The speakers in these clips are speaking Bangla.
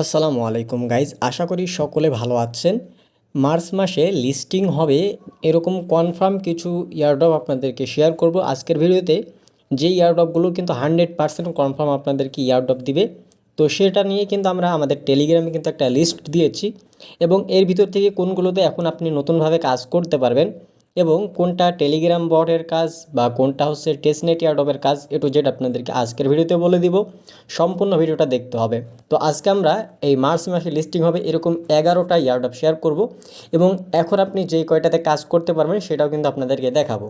আসসালামু আলাইকুম গাইজ আশা করি সকলে ভালো আছেন। মার্চ মাসে লিস্টিং হবে এরকম কনফার্ম কিছু ইয়ারড্রপ আপনাদেরকে শেয়ার করব। আজকের ভিডিওতে যে ইয়ারড্রপগুলো কিন্তু হান্ড্রেড পার্সেন্ট কনফার্ম আপনাদেরকে ইয়ারড্রপ দিবে। তো সেটা নিয়ে কিন্তু আমরা আমাদের টেলিগ্রামে কিন্তু একটা লিস্ট দিয়েছি। এবং এর ভিতর থেকে কোনগুলোতে এখন আপনি নতুনভাবে কাজ করতে পারবেন এবং কোনটা টেলিগ্রাম বটের কাজ বা কোনটা হচ্ছে টেসনেট ইয়ারডপের কাজ, এ যেটা আপনাদেরকে আজকের ভিডিওতে বলে দিব। সম্পূর্ণ ভিডিওটা দেখতে হবে। তো আজকে আমরা এই মার্চ মাসে লিস্টিং হবে এরকম এগারোটা ইয়ারডপ শেয়ার করব এবং এখন আপনি যে কয়টাতে কাজ করতে পারবেন সেটাও কিন্তু আপনাদেরকে দেখাবো।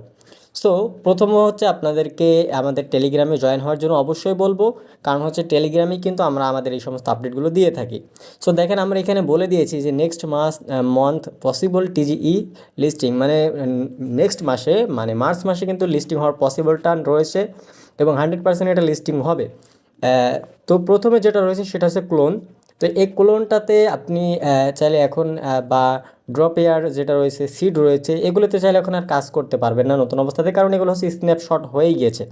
সো প্রথম হচ্ছে আপনাদেরকে আমাদের টেলিগ্রামে জয়েন হওয়ার জন্য অবশ্যই বলব। কারণ হচ্ছে টেলিগ্রামেই কিন্তু আমরা আমাদের এই সমস্ত আপডেটগুলো দিয়ে থাকি। সো দেখেন আমরা এখানে বলে দিয়েছি যে নেক্সট মাস মান্থ পসিবল টিজিই লিস্টিং মানে নেক্সট মাসে মানে মার্চ মাসে কিন্তু লিস্টিং হওয়ার পসিবলটা রয়েছে এবং হান্ড্রেড পার্সেন্ট এটা লিস্টিং হবে। তো প্রথমে যেটা রয়েছে সেটা হচ্ছে ক্লোন তো এই ক্লোনটাতে আপনি চাইলে এখন বা ড্রপ এয়ার যেটা রয়েছে সিড রয়েছে, এগুলোতে চাইলে এখন আর কাজ করতে পারবেন না নতুন অবস্থাতে, কারণ এগুলো হচ্ছে স্ন্যাপশট হয়েই গিয়েছে।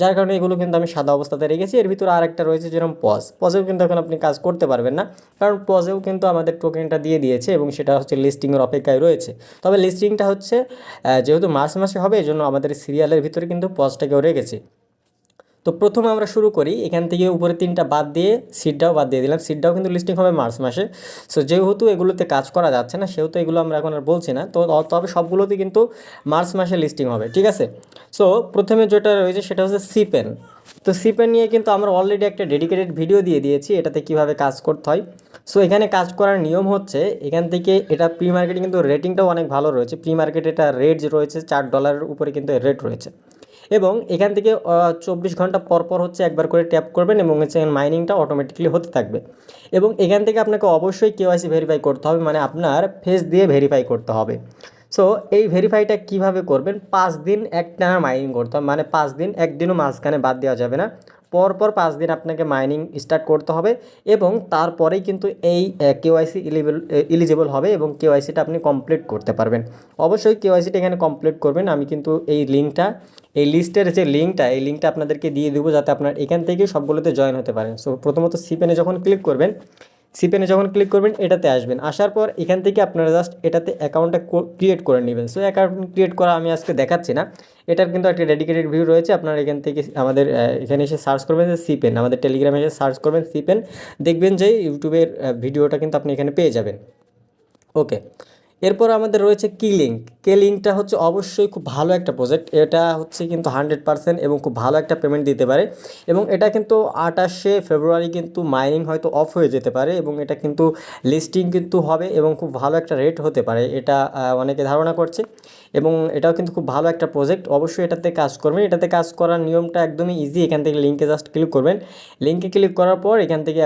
যার কারণে এগুলো কিন্তু আমি সাদা অবস্থাতে রেখেছি। এর ভিতরে আরেকটা রয়েছে যেরকম পজ পজেও কিন্তু এখন আপনি কাজ করতে পারবেন না, কারণ পজেও কিন্তু আমাদের টোকেনটা দিয়ে দিয়েছে এবং সেটা হচ্ছে লিস্টিংয়ের অপেক্ষায় রয়েছে। তবে লিস্টিংটা হচ্ছে যেহেতু মার্চ মাসে হবে এই জন্য আমাদের সিরিয়ালের ভিতরে কিন্তু পজটাকেও রেখেছি। তো প্রথমে আমরা শুরু করি, এখান থেকে উপরে তিনটা বাদ দিয়ে সিটটাও বাদ দিয়ে দিলাম। সিটটাও কিন্তু লিস্টিং হবে মার্চ মাসে। সো যেহেতু এগুলোতে কাজ করা যাচ্ছে না, সেহেতু এগুলো আমরা এখন আর বলছি না। তো তবে সবগুলোতে কিন্তু মার্চ মাসে লিস্টিং হবে, ঠিক আছে? সো প্রথমে যেটা রয়েছে সেটা হচ্ছে সিপেন তো সিপেন নিয়ে কিন্তু আমরা অলরেডি একটা ডেডিকেটেড ভিডিও দিয়ে দিয়েছি, এটাতে কীভাবে কাজ করতে হয়। সো এখানে কাজ করার নিয়ম হচ্ছে, এখান থেকে এটা প্রি মার্কেটে কিন্তু রেটিংটাও অনেক ভালো রয়েছে। প্রি মার্কেটে এটা রেট রয়েছে, চার ডলারের উপরে কিন্তু রেট রয়েছে। এবং এখান থেকে চব্বিশ ঘণ্টা পর পর হচ্ছে একবার করে ট্যাপ করবেন এবং হচ্ছে মাইনিংটা অটোমেটিকলি হতে থাকবে। এবং এখান থেকে আপনাকে অবশ্যই কেওয়াইসি ভেরিফাই করতে হবে মানে আপনার ফেস দিয়ে ভেরিফাই করতে হবে। সো এই ভেরিফাইটা কীভাবে করবেন? পাঁচ দিন একটানা মাইনিং করতে হবে মানে পাঁচ দিন একদিনও মাঝখানে বাদ দেওয়া যাবে না। পরপর পাঁচ দিন আপনাকে মাইনিং স্টার্ট করতে হবে এবং তারপরেই কিন্তু এই কেওয়াইসি ইলিবল ইলিজিবল হবে এবং কেওয়াইসিটা আপনি কমপ্লিট করতে পারবেন। অবশ্যই কেওয়াইসিটা এখানে কমপ্লিট করবেন। আমি কিন্তু এই লিঙ্কটা এই লিস্টের যে লিঙ্কটা এই লিঙ্কটা আপনাদেরকে দিয়ে দেবো যাতে আপনার এখান থেকে সবগুলোতে জয়েন হতে পারেন। সো প্রথমত সিপেনে যখন ক্লিক করবেন সিপেনে যখন ক্লিক করবেন, এটাতে আসবেন। আসার পর এখান থেকে আপনারা জাস্ট এটাতে অ্যাকাউন্টটা ক্রিয়েট করে নেবেন। সো অ্যাকাউন্ট ক্রিয়েট করা আমি আজকে দেখাচ্ছি না। এটার কিন্তু একটা ডেডিকেটেড ভিউ রয়েছে। আপনারা এখান থেকে আমাদের এখানে এসে সার্চ করবেন যে সিপেন আমাদের টেলিগ্রামে এসে সার্চ করবেন সিপেন দেখবেন যে ইউটিউবের ভিডিওটা কিন্তু আপনি এখানে পেয়ে যাবেন। ওকে এরপর আমাদের রয়েছে কি লিঙ্ক লিঙ্কটা হচ্ছে অবশ্যই খুব ভালো একটা প্রজেক্ট এটা হচ্ছে কিন্তু হান্ড্রেড পার্সেন্ট এবং খুব ভালো একটা পেমেন্ট দিতে পারে। এবং এটা কিন্তু আটাশে ফেব্রুয়ারি কিন্তু মাইনিং হয়তো অফ হয়ে যেতে পারে এবং এটা কিন্তু লিস্টিং কিন্তু হবে এবং খুব ভালো একটা রেট হতে পারে। এটা অনেকে ধারণা করছে। এবং এটাও কিন্তু খুব ভালো একটা প্রজেক্ট অবশ্যই এটাতে কাজ করবেন। এটাতে কাজ করার নিয়মটা একদমই ইজি এখান থেকে লিঙ্কে জাস্ট ক্লিক করবেন। লিঙ্কে ক্লিক করার পর এখান থেকে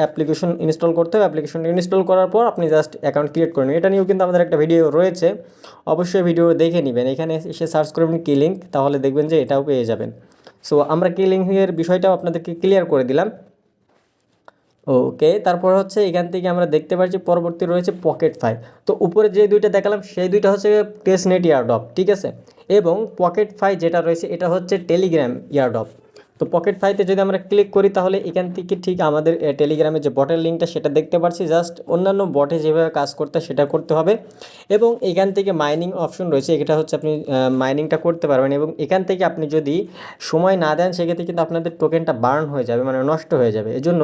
অ্যাপ্লিকেশন ইনস্টল করতে হবে। অ্যাপ্লিকেশন ইনস্টল করার পর আপনি জাস্ট অ্যাকাউন্ট ক্রিয়েট করবেন। এটা নিয়েও কিন্তু আমাদের একটা ভিডিও রয়েছে। অবশ্যই ভিডিও দেখে নেবেন। এখানে এসে সার্চ করবেন কি লিঙ্ক তাহলে দেখবেন যে এটাও পেয়ে যাবেন। সো আমরা কি লিঙ্কের বিষয়টাও আপনাদেরকে ক্লিয়ার করে দিলাম। ওকে, তারপর হচ্ছে এখান থেকে আমরা দেখতে পাচ্ছি পরবর্তী রয়েছে পকেট ফাই তো উপরে যে দুইটা দেখালাম, সেই দুইটা হচ্ছে টেস্টনেট ইয়ারডপ, ঠিক আছে? এবং পকেট ফাই যেটা রয়েছে, এটা হচ্ছে টেলিগ্রাম ইয়ারডপ। তো পকেট ফাইতে যদি আমরা ক্লিক করি, তাহলে এখান থেকে ঠিক আমাদের টেলিগ্রামের যে বটের লিঙ্কটা সেটা দেখতে পাচ্ছি জাস্ট অন্যান্য বটে যেভাবে কাজ করতে সেটা করতে হবে। এবং এখান থেকে মাইনিং অপশন রয়েছে। এটা হচ্ছে আপনি মাইনিংটা করতে পারবেন। এবং এখান থেকে আপনি যদি সময় না দেন, সেক্ষেত্রে কিন্তু আপনাদের টোকেনটা বার্ন হয়ে যাবে মানে নষ্ট হয়ে যাবে। এজন্য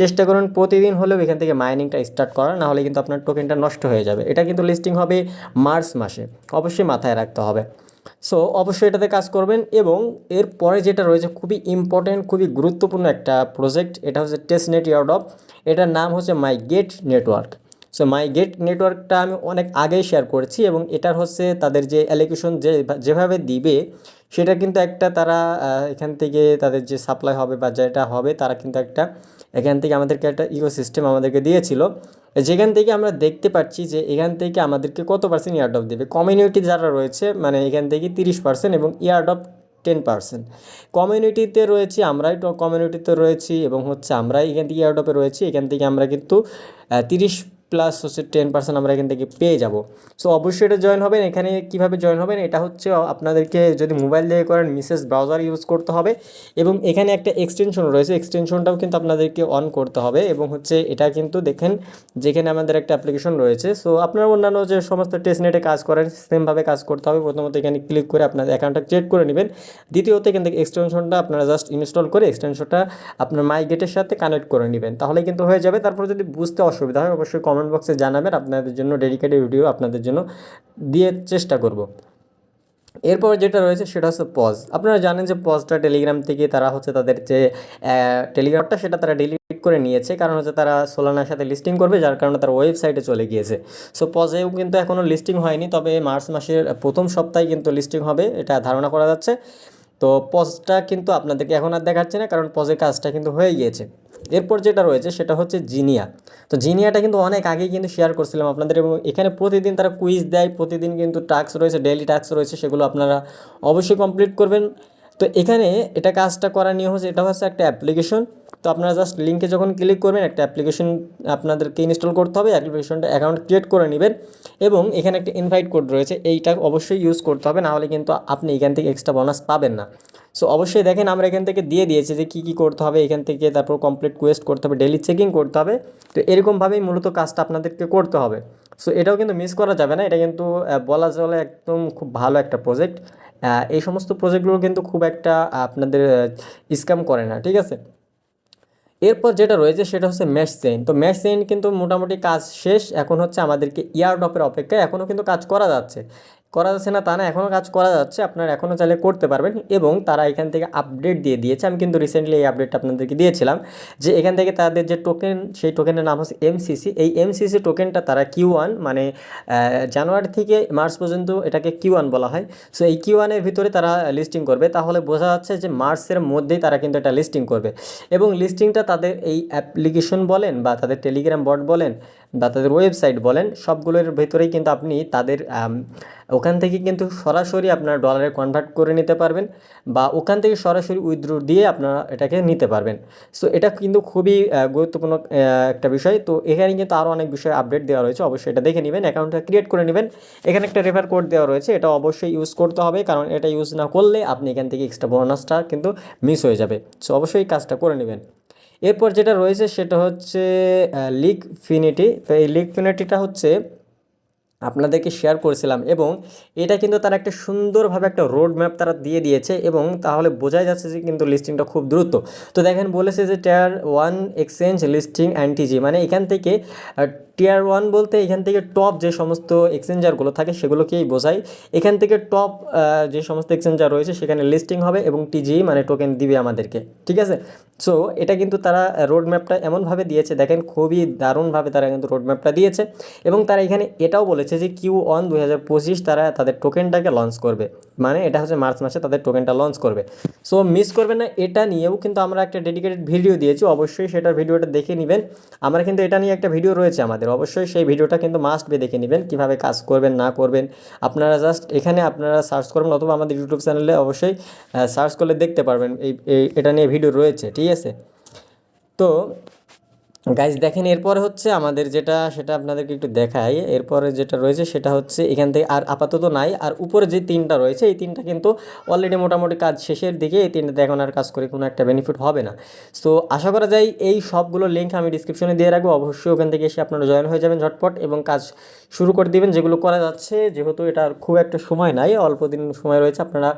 চেষ্টা করুন প্রতিদিন হলেও এখান থেকে মাইনিংটা স্টার্ট করা, না হলে কিন্তু আপনার টোকেনটা নষ্ট হয়ে যাবে। এটা কিন্তু লিস্টিং হবে মার্চ মাসে। অবশ্যই মাথায় রাখতে হবে। সো অবশ্যই এটাতে কাজ করবেন এবং এর পরে যেটা রয়েছে খুবই ইম্পর্টেন্ট খুবই গুরুত্বপূর্ণ একটা প্রজেক্ট এটা হচ্ছে টেস্ট নেট ইয়ারডপ এটার নাম হচ্ছে my gate network so my gate নেটওয়ার্কটা আমি অনেক আগেই শেয়ার করেছি এবং এটার হচ্ছে তাদের যে অ্যালিকুশন যে যেভাবে দিবে, সেটা কিন্তু একটা তারা এখান থেকে তাদের যে সাপ্লাই হবে বা যেটা হবে, তারা কিন্তু একটা, এখান থেকে আমাদেরকে একটা ইকোসিস্টেম আমাদেরকে দিয়েছিল। যেখান থেকে আমরা দেখতে পাচ্ছি যে এখান থেকে আমাদেরকে কত পার্সেন্ট ইয়ারডপ দেবে? কমিউনিটি যারা রয়েছে মানে এখান থেকে তিরিশ পার্সেন্ট এবং ইয়ারডপ টেন পার্সেন্ট কমিউনিটিতে রয়েছি, আমরাই কমিউনিটিতে রয়েছি এবং হচ্ছে আমরাই এখান থেকে ইয়ারডপে রয়েছি। এখান থেকে আমরা কিন্তু তিরিশ প্লাস হচ্ছে টেন পার্সেন্ট আমরা এখান থেকে পেয়ে যাব। সো অবশ্যই এটা জয়েন হবেন। এখানে কীভাবে জয়েন হবেন? এটা হচ্ছে আপনাদেরকে যদি মোবাইল দিয়ে করেন মিসেস ব্রাউজার ইউজ করতে হবে এবং এখানে একটা এক্সটেনশন রয়েছে। এক্সটেনশনটাও কিন্তু আপনাদেরকে অন করতে হবে এবং হচ্ছে এটা কিন্তু দেখেন যেখানে আমাদের একটা অ্যাপ্লিকেশন রয়েছে। সো আপনারা অন্যান্য যে সমস্ত টেস্ট নেটে কাজ করেন সেমভাবে কাজ করতে হবে। প্রথমত এখানে ক্লিক করে আপনার অ্যাকাউন্টটা ক্রিয়েট করে নেবেন। দ্বিতীয়ত এখান থেকে এক্সটেনশনটা আপনারা জাস্ট ইনস্টল করে এক্সটেনশনটা আপনার মাই গেটের সাথে কানেক্ট করে নেবেন। তাহলে কিন্তু হয়ে যাবে। তারপর যদি বুঝতে অসুবিধা হয়, অবশ্যই কমেন্ট বক্সে জানাবেন। আপনাদের জন্য ডেডিকেটেড ভিডিও আপনাদের জন্য দিয়ে চেষ্টা করব। এরপর যেটা রয়েছে সেটা হচ্ছে পজ আপনারা জানেন যে পজটা টেলিগ্রাম থেকে তারা হচ্ছে তাদের যে টেলিগ্রামটা সেটা তারা ডিলিট করে নিয়েছে। কারণ হচ্ছে তারা সোলানার সাথে লিস্টিং করবে, যার কারণে তার ওয়েবসাইটে চলে গিয়েছে। সো পজেও কিন্তু এখনও লিস্টিং হয়নি, তবে মার্চ মাসের প্রথম সপ্তাহে কিন্তু লিস্টিং হবে, এটা ধারণা করা যাচ্ছে। তো পজটা কিন্তু আপনাদেরকে এখন আর দেখাচ্ছে না, কারণ পজের কাজটা কিন্তু হয়ে গিয়েছে। এরপর যেটা রয়েছে সেটা হচ্ছে জিনিয়া। তো জিনিয়াটা কিন্তু অনেক আগেই কিন্তু শেয়ার করছিলাম আপনাদের এবং এখানে প্রতিদিন তারা কুইজ দেয়, প্রতিদিন কিন্তু টাস্ক রয়েছে ডেইলি টাস্ক রয়েছে, সেগুলো আপনারা অবশ্যই কমপ্লিট করবেন। তো এখানে এটা কাজটা করার নিয়ম হচ্ছে, এটা হচ্ছে একটা অ্যাপ্লিকেশন তো আপনারা জাস্ট লিঙ্কে যখন ক্লিক করবেন, একটা অ্যাপ্লিকেশন আপনাদেরকে ইনস্টল করতে হবে অ্যাপ্লিকেশনটা অ্যাকাউন্ট ক্রিয়েট করে নেবেন এবং এখানে একটা ইনভাইট কোড রয়েছে, এইটা অবশ্যই ইউজ করতে হবে, নাহলে কিন্তু আপনি এখান থেকে এক্সট্রা বোনাস পাবেন না। সো অবশ্যই দেখেন আমরা এখান থেকে দিয়ে দিয়েছি যে কী কী করতে হবে, এখান থেকে তারপর কমপ্লিট কোয়েস্ট করতে হবে ডেলি চেকিং করতে হবে। তো এরকমভাবেই মূলত কাজটা আপনাদেরকে করতে হবে। সো এটাও কিন্তু মিস করা যাবে না, এটা কিন্তু বলা চলে একদম খুব ভালো একটা প্রজেক্ট এই সমস্ত প্রজেক্টগুলো কিন্তু খুব একটা আপনাদের স্ক্যাম করে না, ঠিক আছে? এরপর যেটা রয়েছে সেটা হচ্ছে ম্যাশ চেইন তো ম্যাশ চেইন কিন্তু মোটামুটি কাজ শেষ। এখন হচ্ছে আমাদেরকে ইয়ারডপের অপেক্ষায় এখনও কিন্তু কাজ করা যাচ্ছে। করা যাচ্ছে না তা না এখনও কাজ করা যাচ্ছে, আপনারা এখনও চাইলে করতে পারবেন এবং তারা এখান থেকে আপডেট দিয়ে দিয়েছে। আমি কিন্তু রিসেন্টলি এই আপডেটটা আপনাদেরকে দিয়েছিলাম যে এখান থেকে তাদের যে টোকেন সেই টোকেনের নাম হচ্ছে এমসিসি এই এমসিসি টোকেনটা তারা কিউ মানে জানুয়ারি থেকে মার্চ পর্যন্ত এটাকে কিউ বলা হয়। সো এই কিউ ওয়ানের ভিতরে তারা লিস্টিং করবে। তাহলে বোঝা যাচ্ছে যে মার্চের মধ্যেই তারা কিন্তু এটা লিস্টিং করবে। এবং লিস্টিংটা তাদের এই অ্যাপ্লিকেশন বলেন বা তাদের টেলিগ্রাম বট বলেন বা তাদের ওয়েবসাইট বলেন, সবগুলোর ভেতরেই কিন্তু আপনি তাদের ওখান থেকে কিন্তু সরাসরি আপনার ডলারে কনভার্ট করে নিতে পারবেন বা ওখান থেকে সরাসরি উইথড্র দিয়ে আপনারা এটাকে নিতে পারবেন। সো এটা কিন্তু খুবই গুরুত্বপূর্ণ একটা বিষয়। তো, এখানে কিন্তু আরও অনেক বিষয় আপডেট দেওয়া রয়েছে। অবশ্যই এটা দেখে নেবেন অ্যাকাউন্টটা ক্রিয়েট করে নেবেন। এখানে একটা রেফার কোড দেওয়া রয়েছে। এটা অবশ্যই ইউজ করতে হবে, কারণ এটা ইউজ না করলে আপনি এখান থেকে এক্সট্রা বোনাসটা কিন্তু মিস হয়ে যাবে। সো অবশ্যই কাজটা করে নেবেন। এরপর যেটা রয়েছে সেটা হচ্ছে লিগ ফিনিটি তো, এই লিগ ফিনিটিটা হচ্ছে আপনাদেরকে শেয়ার করেছিলাম এবং এটা কিন্তু তারা একটা সুন্দরভাবে একটা রোড ম্যাপ তারা দিয়ে দিয়েছে এবং তাহলে বোঝাই যাচ্ছে যে কিন্তু লিস্টিংটা খুব দ্রুত। তো দেখেন বলেছে যে tier one exchange listing and TGE মানে এখান থেকে টিয়ার ওয়ান বলতে এখান থেকে টপ যে সমস্ত এক্সচেঞ্জারগুলো থাকে সেগুলোকেই বোঝায় এখান থেকে টপ যে সমস্ত এক্সচেঞ্জার রয়েছে সেখানে লিস্টিং হবে এবং টিজি মানে টোকেন দিবে আমাদেরকে, ঠিক আছে? সো এটা কিন্তু তারা রোড ম্যাপটা এমনভাবে দিয়েছে, দেখেন খুবই দারুণভাবে তারা কিন্তু রোড ম্যাপটা দিয়েছে এবং তারা এখানে এটাও বলেছে যে কিউ অন দু হাজার পঁচিশ তারা তাদের টোকেনটাকে লঞ্চ করবে। মানে এটা হচ্ছে মার্চ মাসে তাদের টোকেনটা লঞ্চ করবে। সো মিস করবে না, এটা নিয়েও কিন্তু আমরা একটা ডেডিকেটেড ভিডিও দিয়েছি, অবশ্যই সেটার ভিডিওটা দেখে নেবেন। আমরা কিন্তু এটা নিয়ে একটা ভিডিও রয়েছে আমাদের অবশ্যই সেই ভিডিওটা কিন্তু মাস্ট বে দেখে নেবেন, কীভাবে কাজ করবেন, না করবেন। আপনারা জাস্ট এখানে আপনারা সার্চ করবেন অথবা আমাদের ইউটিউব চ্যানেলে অবশ্যই সার্চ করলে দেখতে পারবেন এই এটা নিয়ে ভিডিও রয়েছে, ঠিক আছে? তো গাইজ দেখেন, এরপরে হচ্ছে আমাদের যেটা, সেটা আপনাদেরকে একটু দেখাই। এরপরে যেটা রয়েছে, সেটা হচ্ছে এখান থেকে আর আপাতত নাই। আর উপরে যে তিনটা রয়েছে, এই তিনটা কিন্তু অলরেডি মোটামুটি কাজ শেষের দিকে, এই তিনটাতে এখন আর কাজ করে কোনো একটা বেনিফিট হবে না। সো আশা করা যায় এই সবগুলো লিঙ্ক আমি ডিসক্রিপশনে দিয়ে রাখব। অবশ্যই ওখান থেকে এসে আপনারা জয়েন হয়ে যাবেন ঝটপট এবং কাজ শুরু করে দিবেন, যেগুলো করা যাচ্ছে। যেহেতু এটা খুব একটা সময় নাই, অল্প দিন সময় রয়েছে, আপনারা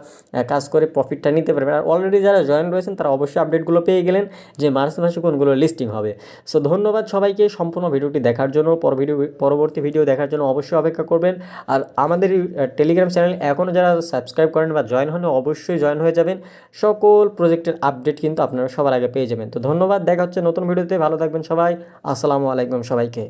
কাজ করে প্রফিটটা নিতে পারবেন। আর অলরেডি যারা জয়েন রয়েছেন, তারা অবশ্যই আপডেটগুলো পেয়ে গেলেন যে মার্চ মাসে কোনগুলো লিস্টিং হবে। সো ধন্যবাদ সবাইকে সম্পূর্ণ ভিডিওটি দেখার জন্য। পর ভিডিও, পরবর্তী ভিডিও দেখার জন্য অবশ্যই অপেক্ষা করবেন। আর আমাদের টেলিগ্রাম চ্যানেল এখনও যারা সাবস্ক্রাইব করেন বা জয়েন হন অবশ্যই জয়েন হয়ে যাবেন। সকল প্রজেক্টের আপডেট কিন্তু আপনারা সবার আগে পেয়ে যাবেন। তো ধন্যবাদ, দেখা হচ্ছে নতুন ভিডিওতে। ভালো থাকবেন সবাই। আসসালামু আলাইকুম সবাইকে।